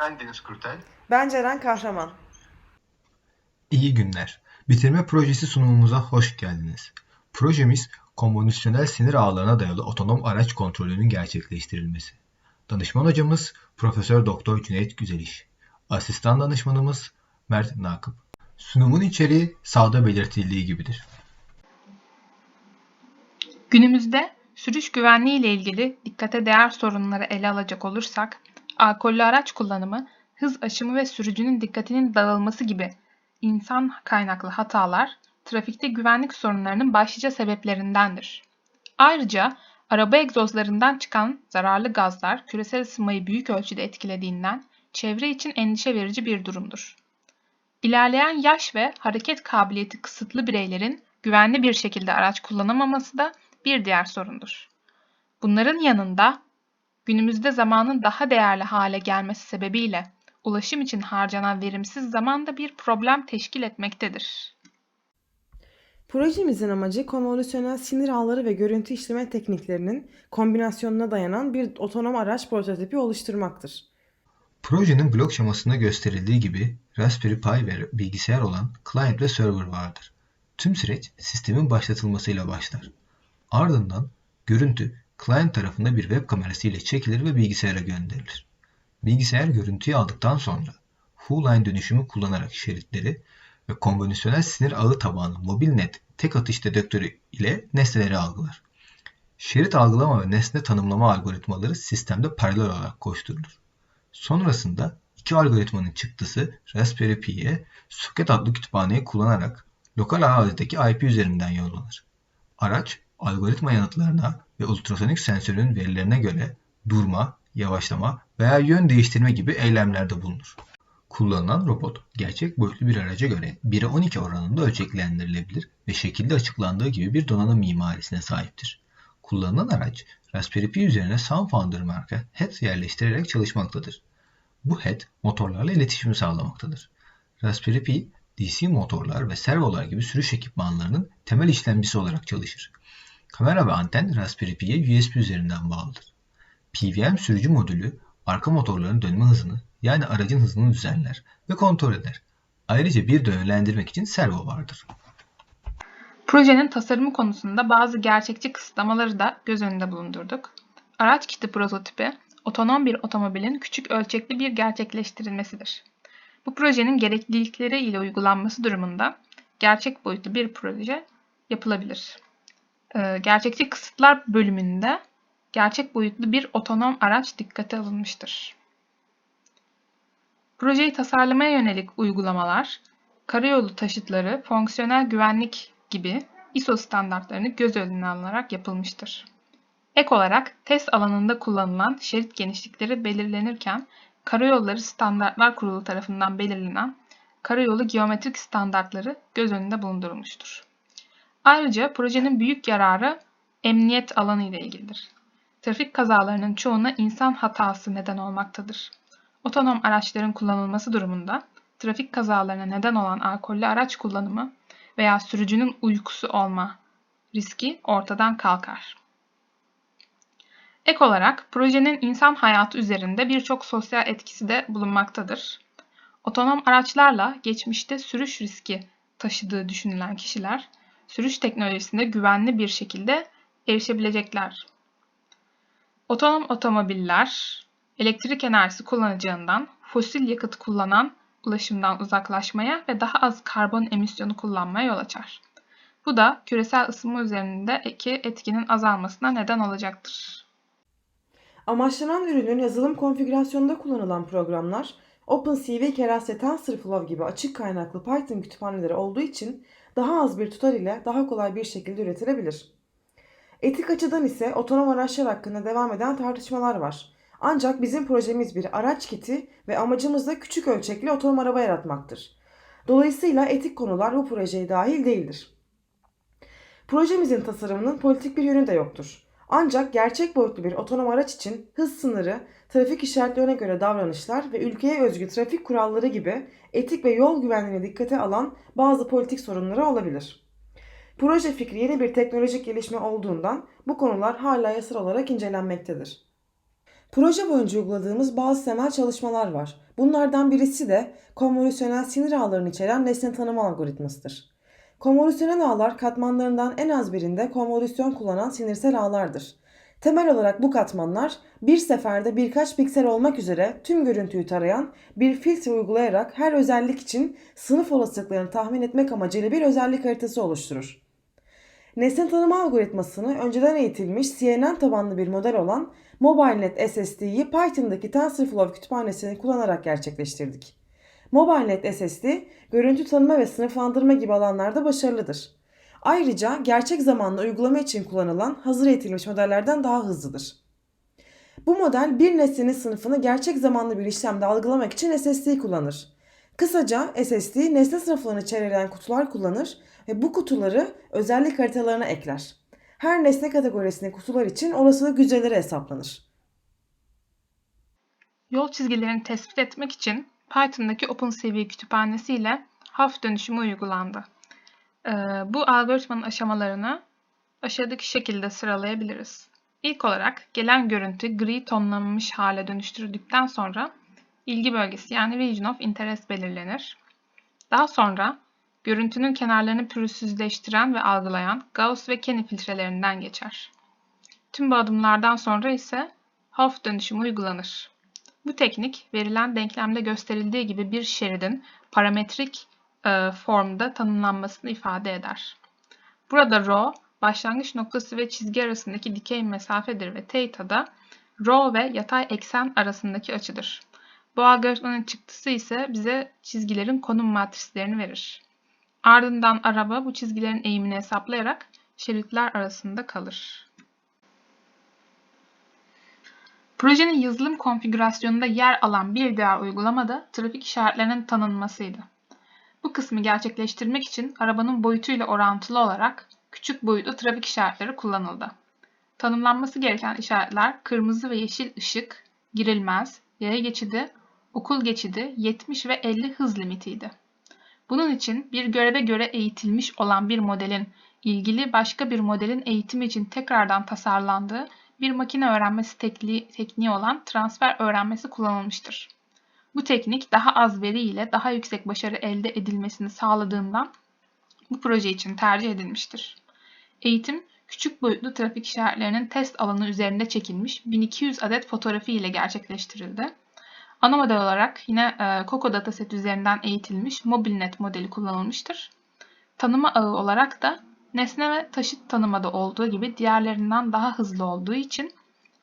Ben Deniz Kurtay. Ben Ceren Kahraman. İyi günler. Bitirme projesi sunumumuza hoş geldiniz. Projemiz konvansiyonel sinir ağlarına dayalı otonom araç kontrolünün gerçekleştirilmesi. Danışman hocamız Profesör Doktor Cüneyt Güzeliş. Asistan danışmanımız Mert Nakıp. Sunumun içeriği sağda belirtildiği gibidir. Günümüzde sürüş güvenliği ile ilgili dikkate değer sorunları ele alacak olursak, alkollü araç kullanımı, hız aşımı ve sürücünün dikkatinin dağılması gibi insan kaynaklı hatalar trafikte güvenlik sorunlarının başlıca sebeplerindendir. Ayrıca araba egzozlarından çıkan zararlı gazlar küresel ısınmayı büyük ölçüde etkilediğinden çevre için endişe verici bir durumdur. İlerleyen yaş ve hareket kabiliyeti kısıtlı bireylerin güvenli bir şekilde araç kullanamaması da bir diğer sorundur. Bunların yanında günümüzde zamanın daha değerli hale gelmesi sebebiyle ulaşım için harcanan verimsiz zaman da bir problem teşkil etmektedir. Projemizin amacı konvolüsyonel sinir ağları ve görüntü işleme tekniklerinin kombinasyonuna dayanan bir otonom araç prototipi oluşturmaktır. Projenin blok şemasında gösterildiği gibi Raspberry Pi ve bilgisayar olan client ve server vardır. Tüm süreç sistemin başlatılmasıyla başlar. Ardından görüntü client tarafında bir web kamerası ile çekilir ve bilgisayara gönderilir. Bilgisayar görüntüyü aldıktan sonra Hu-line dönüşümü kullanarak şeritleri ve konvansiyonel sinir ağı tabanlı mobil net tek atış dedektörü ile nesneleri algılar. Şerit algılama ve nesne tanımlama algoritmaları sistemde paralel olarak koşturulur. Sonrasında iki algoritmanın çıktısı Raspberry Pi'ye soket adlı kütüphaneyi kullanarak lokal arazideki IP üzerinden yollanır. Araç algoritma yanıtlarına ve ultrasonik sensörün verilerine göre durma, yavaşlama veya yön değiştirme gibi eylemlerde bulunur. Kullanılan robot gerçek boyutlu bir araca göre 1'e 12 oranında ölçeklendirilebilir ve şekilde açıklandığı gibi bir donanım mimarisine sahiptir. Kullanılan araç Raspberry Pi üzerine SoundFounder marka head yerleştirerek çalışmaktadır. Bu head motorlarla iletişimi sağlamaktadır. Raspberry Pi DC motorlar ve servolar gibi sürüş ekipmanlarının temel işlemcisi olarak çalışır. Kamera ve anten Raspberry Pi'ye USB üzerinden bağlıdır. PWM sürücü modülü arka motorların dönme hızını yani aracın hızını düzenler ve kontrol eder. Ayrıca bir de yönlendirmek için servo vardır. Projenin tasarımı konusunda bazı gerçekçi kısıtlamaları da göz önünde bulundurduk. Araç kiti prototipi, otonom bir otomobilin küçük ölçekli bir gerçekleştirilmesidir. Bu projenin gereklilikleri ile uygulanması durumunda gerçek boyutlu bir proje yapılabilir. Ee, Gerçekçi kısıtlar bölümünde gerçek boyutlu bir otonom araç dikkate alınmıştır. Projeyi tasarlamaya yönelik uygulamalar, karayolu taşıtları, fonksiyonel güvenlik gibi ISO standartlarını göz önüne alınarak yapılmıştır. Ek olarak test alanında kullanılan şerit genişlikleri belirlenirken Karayolları Standartlar Kurulu tarafından belirlenen karayolu geometrik standartları göz önünde bulundurulmuştur. Ayrıca projenin büyük yararı emniyet alanı ile ilgilidir. Trafik kazalarının çoğuna insan hatası neden olmaktadır. Otonom araçların kullanılması durumunda trafik kazalarına neden olan alkollü araç kullanımı veya sürücünün uykusu olma riski ortadan kalkar. Ek olarak projenin insan hayatı üzerinde birçok sosyal etkisi de bulunmaktadır. Otonom araçlarla geçmişte sürüş riski taşıdığı düşünülen kişiler sürüş teknolojisine güvenli bir şekilde erişebilecekler. Otonom otomobiller elektrik enerjisi kullanacağından fosil yakıt kullanan ulaşımdan uzaklaşmaya ve daha az karbon emisyonu kullanmaya yol açar. Bu da küresel ısınma üzerindeki etkinin azalmasına neden olacaktır. Amaçlanan ürünün yazılım konfigürasyonunda kullanılan programlar OpenCV Keras ve TensorFlow gibi açık kaynaklı Python kütüphaneleri olduğu için daha az bir tutar ile daha kolay bir şekilde üretilebilir. Etik açıdan ise otonom araçlar hakkında devam eden tartışmalar var. Ancak bizim projemiz bir araç kiti ve amacımız da küçük ölçekli otonom araba yaratmaktır. Dolayısıyla etik konular bu projeye dahil değildir. Projemizin tasarımının politik bir yönü de yoktur. Ancak gerçek boyutlu bir otonom araç için hız sınırı, trafik işaretlerine göre davranışlar ve ülkeye özgü trafik kuralları gibi etik ve yol güvenliğine dikkate alan bazı politik sorunları olabilir. Proje fikri yeni bir teknolojik gelişme olduğundan bu konular hala yasal olarak incelenmektedir. Proje boyunca uyguladığımız bazı temel çalışmalar var. Bunlardan birisi de konvolüsyonel sinir ağlarını içeren nesne tanıma algoritmasıdır. Konvolüsyonel ağlar katmanlarından en az birinde konvolüsyon kullanan sinirsel ağlardır. Temel olarak bu katmanlar bir seferde birkaç piksel olmak üzere tüm görüntüyü tarayan bir filtre uygulayarak her özellik için sınıf olasılıklarını tahmin etmek amacıyla bir özellik haritası oluşturur. Nesne tanıma algoritmasını önceden eğitilmiş CNN tabanlı bir model olan MobileNet SSD'yi Python'daki TensorFlow kütüphanesini kullanarak gerçekleştirdik. MobileNet SSD, görüntü tanıma ve sınıflandırma gibi alanlarda başarılıdır. Ayrıca gerçek zamanlı uygulama için kullanılan hazır eğitilmiş modellerden daha hızlıdır. Bu model bir nesnenin sınıfını gerçek zamanlı bir işlemde algılamak için SSD kullanır. Kısaca SSD nesne sınıflarını içeren kutular kullanır ve bu kutuları özellik haritalarına ekler. Her nesne kategorisinde kutular için olasılık güceleri hesaplanır. Yol çizgilerini tespit etmek için Python'daki OpenCV kütüphanesi ile haf dönüşümü uygulandı. Ee, bu algoritmanın aşamalarını aşağıdaki şekilde sıralayabiliriz. İlk olarak gelen görüntü gri tonlanmış hale dönüştürüldükten sonra ilgi bölgesi yani region of interest belirlenir. Daha sonra görüntünün kenarlarını pürüzsüzleştiren ve algılayan Gauss ve Kenny filtrelerinden geçer. Tüm bu adımlardan sonra ise Hopf dönüşümü uygulanır. Bu teknik verilen denklemde gösterildiği gibi bir şeridin parametrik e, formda tanımlanmasını ifade eder. Burada rho başlangıç noktası ve çizgi arasındaki dikey mesafedir ve theta da rho ve yatay eksen arasındaki açıdır. Bu algoritmanın çıktısı ise bize çizgilerin konum matrislerini verir. Ardından araba bu çizgilerin eğimini hesaplayarak şeritler arasında kalır. Projenin yazılım konfigürasyonunda yer alan bir diğer uygulama da trafik işaretlerinin tanınmasıydı. Bu kısmı gerçekleştirmek için arabanın boyutuyla orantılı olarak küçük boyutlu trafik işaretleri kullanıldı. Tanımlanması gereken işaretler kırmızı ve yeşil ışık, girilmez, yaya geçidi, okul geçidi, 70 ve 50 hız limitiydi. Bunun için bir göreve göre eğitilmiş olan bir modelin ilgili başka bir modelin eğitimi için tekrardan tasarlandığı bir makine öğrenmesi tekniği, tekniği olan transfer öğrenmesi kullanılmıştır. Bu teknik daha az veri ile daha yüksek başarı elde edilmesini sağladığından bu proje için tercih edilmiştir. Eğitim, küçük boyutlu trafik işaretlerinin test alanı üzerinde çekilmiş 1200 adet fotoğrafı ile gerçekleştirildi. Ana model olarak yine e, Coco dataset üzerinden eğitilmiş MobileNet modeli kullanılmıştır. Tanıma ağı olarak da nesne ve taşıt tanımada olduğu gibi diğerlerinden daha hızlı olduğu için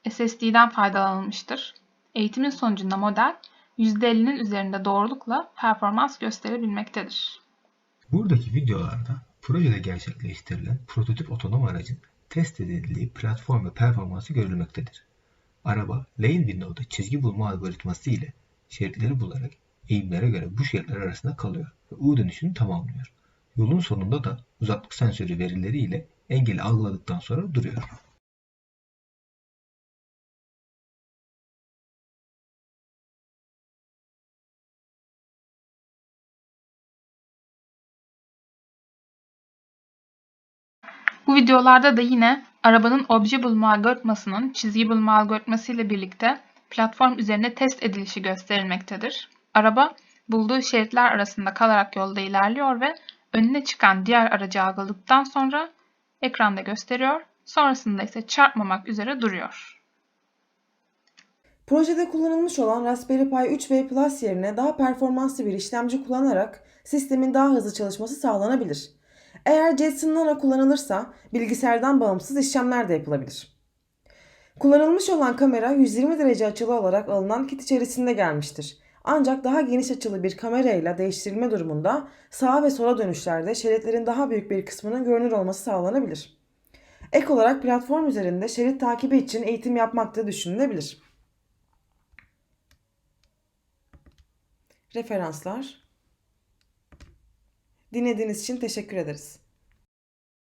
SSD'den faydalanılmıştır. Eğitimin sonucunda model %50'nin üzerinde doğrulukla performans gösterebilmektedir. Buradaki videolarda projede gerçekleştirilen prototip otonom aracın test edildiği platform ve performansı görülmektedir. Araba, lane window'da çizgi bulma algoritması ile şeritleri bularak eğimlere göre bu şeritler arasında kalıyor ve U dönüşünü tamamlıyor. Yolun sonunda da uzaklık sensörü verileri ile engeli algıladıktan sonra duruyor. Bu videolarda da yine arabanın obje bulma algoritmasının çizgi bulma algoritması ile birlikte platform üzerine test edilişi gösterilmektedir. Araba bulduğu şeritler arasında kalarak yolda ilerliyor ve önüne çıkan diğer aracı algıladıktan sonra ekranda gösteriyor. Sonrasında ise çarpmamak üzere duruyor. Projede kullanılmış olan Raspberry Pi 3V Plus yerine daha performanslı bir işlemci kullanarak sistemin daha hızlı çalışması sağlanabilir. Eğer Jetson Nano kullanılırsa bilgisayardan bağımsız işlemler de yapılabilir. Kullanılmış olan kamera 120 derece açılı olarak alınan kit içerisinde gelmiştir. Ancak daha geniş açılı bir kamerayla değiştirilme durumunda sağa ve sola dönüşlerde şeritlerin daha büyük bir kısmının görünür olması sağlanabilir. Ek olarak platform üzerinde şerit takibi için eğitim yapmak da düşünülebilir. Referanslar Dinlediğiniz için teşekkür ederiz.